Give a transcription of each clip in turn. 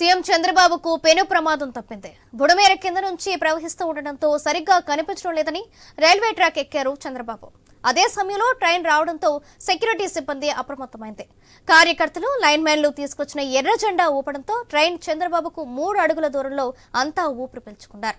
CM చంద్రబాబుకు పెను ప్రమాదం తప్పింది. బుడమేర కింద నుంచి ప్రవహిస్తూ ఉండడంతో సరిగ్గా కనిపించడం లేదని రైల్వే ట్రాక్ ఎక్కారు చంద్రబాబు. అదే సమయంలో ట్రైన్ రావడంతో సెక్యూరిటీ సిబ్బంది అప్రమత్తమైంది. కార్యకర్తలు లైన్ మ్యాన్లు తీసుకొచ్చిన ఎర్ర జెండా ఊపడంతో ట్రైన్ చంద్రబాబుకు మూడు అడుగుల దూరంలో అంతా ఊపిరి పీల్చుకున్నారు.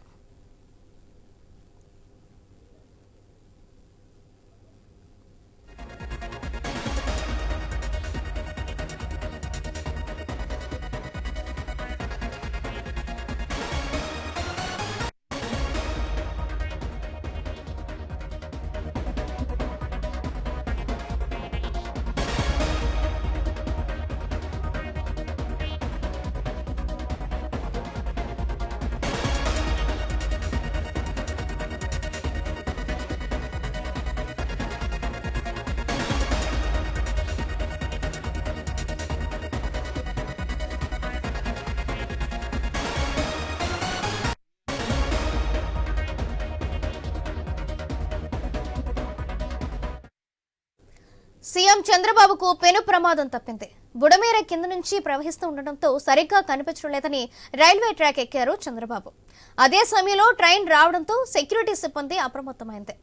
సీఎం చంద్రబాబుకు పెను ప్రమాదం తప్పింది. బుడమేర కింద నుంచి ప్రవహిస్తూ ఉండడంతో సరిగ్గా కనిపించడం లేదని రైల్వే ట్రాక్ ఎక్కారు చంద్రబాబు. అదే సమయంలో ట్రైన్ రావడంతో సెక్యూరిటీ సిబ్బంది అప్రమత్తమైంది.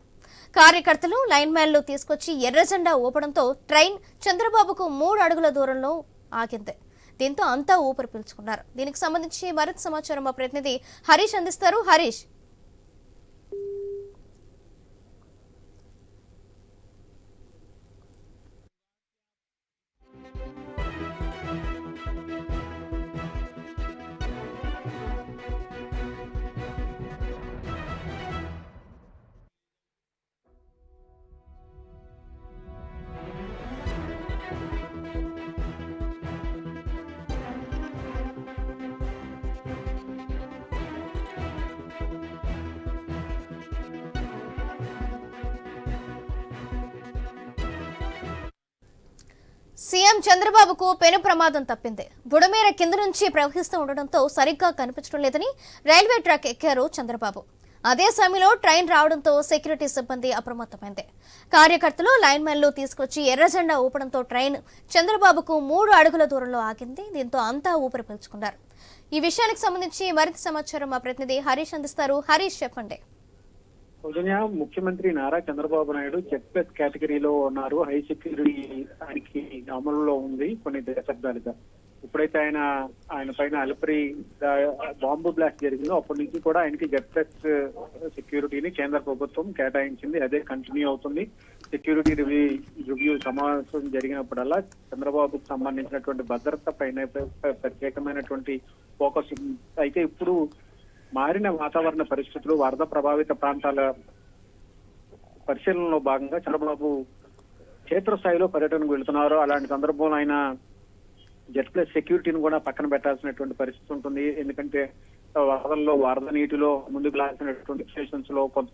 కార్యకర్తలు లైన్ మ్యాన్లు తీసుకొచ్చి ఎర్ర జెండా ఊపడంతో ట్రైన్ చంద్రబాబుకు మూడు అడుగుల దూరంలో ఆగింది. దీంతో అంతా ఊపిరి పీల్చుకున్నారు. దీనికి సంబంధించి మరింత సమాచారం మా ప్రతినిధి హరీష్ అందిస్తారు. హరీష్ సీఎం చంద్రబాబుకు పెను ప్రమాదం తప్పింది. బుడమేర కింద నుంచి ప్రవహిస్తూ ఉండడంతో సరిగ్గా కనిపించడం లేదని రైల్వే ట్రాక్ ఎక్కారు చంద్రబాబు. అదే సమయంలో ట్రైన్ రావడంతో సెక్యూరిటీ సిబ్బంది అప్రమత్తమైంది. కార్యకర్తలు లైన్ తీసుకొచ్చి ఎర్రజెండా ఊపడంతో ట్రైన్ చంద్రబాబుకు మూడు అడుగుల దూరంలో ఆగింది. దీంతో అంతా ఊపిరి పీల్చుకున్నారు. ఈ విషయానికి సంబంధించి మరింత సమాచారం మా ప్రతినిధి హరీష్ అందిస్తారు. హరీష్ చెప్పండి. సౌజన్య ముఖ్యమంత్రి నారా చంద్రబాబు నాయుడు చెక్పెస్ కేటగిరీలో ఉన్నారు. హై సెక్యూరిటీ ఆయనకి అమలులో ఉంది కొన్ని దశాబ్దాలుగా ఇప్పుడైతే ఆయన ఆయన పైన అలిపరి బాంబు బ్లాస్ట్ జరిగిందో అప్పటి నుంచి కూడా ఆయనకి జెడ్ సెక్యూరిటీని కేంద్ర ప్రభుత్వం కేటాయించింది. అదే కంటిన్యూ అవుతుంది. సెక్యూరిటీ రివ్యూ రివ్యూ సమావేశం జరిగినప్పుడల్లా చంద్రబాబుకు సంబంధించినటువంటి భద్రత పైన ప్రత్యేకమైనటువంటి ఫోకస్. అయితే ఇప్పుడు మారిన వాతావరణ పరిస్థితులు వరద ప్రభావిత ప్రాంతాల పరిశీలనలో భాగంగా చంద్రబాబు క్షేత్రస్థాయిలో పర్యటనకు వెళ్తున్నారు. అలాంటి సందర్భంలో ఆయన జెడ్ ప్లస్ సెక్యూరిటీని కూడా పక్కన పెట్టాల్సినటువంటి పరిస్థితి ఉంటుంది. ఎందుకంటే వరదల్లో వరద నీటిలో ముందుకు లాల్సినటువంటి స్టేషన్స్లో కొంత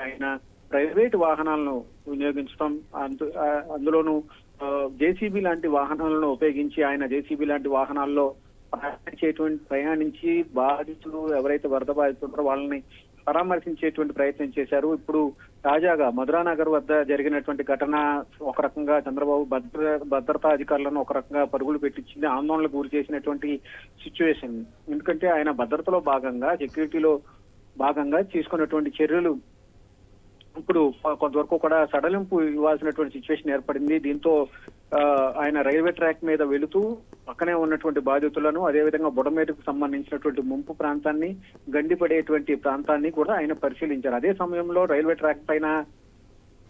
ఆయన ప్రైవేట్ వాహనాలను వినియోగించడం అందు- అందులోనూ జేసీబీ లాంటి వాహనాలను ఉపయోగించి ఆయన జేసీబీ లాంటి వాహనాల్లో ప్రయాణించేటువంటి ప్రయాణించి బాధితులు ఎవరైతే వరద బాధితులు వాళ్ళని పరామర్శించేటువంటి ప్రయత్నం చేశారు. ఇప్పుడు తాజాగా మధురానగర్ వద్ద జరిగినటువంటి ఘటన ఒక రకంగా చంద్రబాబు భద్ర భద్రతా అధికారులను ఒక రకంగా పరుగులు పెట్టించింది ఆందోళనకు గురి చేసినటువంటి సిచ్యువేషన్. ఎందుకంటే ఆయన భద్రతలో భాగంగా సెక్యూరిటీలో భాగంగా తీసుకున్నటువంటి చర్యలు ఇప్పుడు కొంతవరకు కూడా సడలింపు ఇవ్వాల్సినటువంటి సిచ్యువేషన్ ఏర్పడింది. దీంతో ఆయన రైల్వే ట్రాక్ మీద వెళుతూ పక్కనే ఉన్నటువంటి బాధితులను అదేవిధంగా బుడమేటుకు సంబంధించినటువంటి ముంపు ప్రాంతాన్ని గండిపడేటువంటి ప్రాంతాన్ని కూడా ఆయన పరిశీలించారు. అదే సమయంలో రైల్వే ట్రాక్ పైన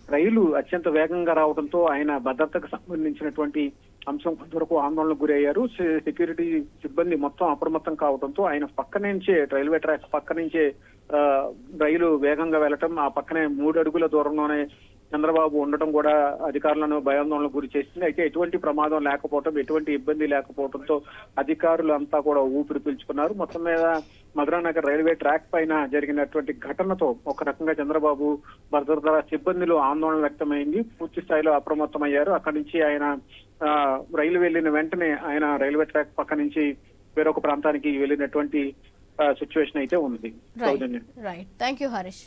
రైలు అత్యంత వేగంగా రావడంతో ఆయన భద్రతకు సంబంధించినటువంటి అంశం కొంతవరకు ఆందోళనకు గురయ్యారు. సెక్యూరిటీ సిబ్బంది మొత్తం అప్రమత్తం కావడంతో ఆయన పక్క నుంచే రైల్వే ట్రాక్ పక్క నుంచే రైలు వేగంగా వెళ్ళటం ఆ పక్కనే మూడు అడుగుల దూరంలోనే చంద్రబాబు ఉండటం కూడా అధికారులను భయాందోళనకు గురి చేసింది. అయితే ఎటువంటి ప్రమాదం లేకపోవటం ఎటువంటి ఇబ్బంది లేకపోవడంతో అధికారులు అంతా కూడా ఊపిరి పీల్చుకున్నారు. మొత్తం మీద మధురానగర్ రైల్వే ట్రాక్ పైన జరిగినటువంటి ఘటనతో ఒక రకంగా చంద్రబాబు భద్రతా సిబ్బందిలో ఆందోళన వ్యక్తమైంది. పూర్తి స్థాయిలో అప్రమత్తమయ్యారు. అక్కడి నుంచి ఆయన ఆ, రైలు వెళ్ళిన వెంటనే ఆయన రైల్వే ట్రాక్ పక్క నుంచి వేరొక ప్రాంతానికి వెళ్ళినటువంటి సిచ్యువేషన్ అయితే ఉంది. Right thank you Harish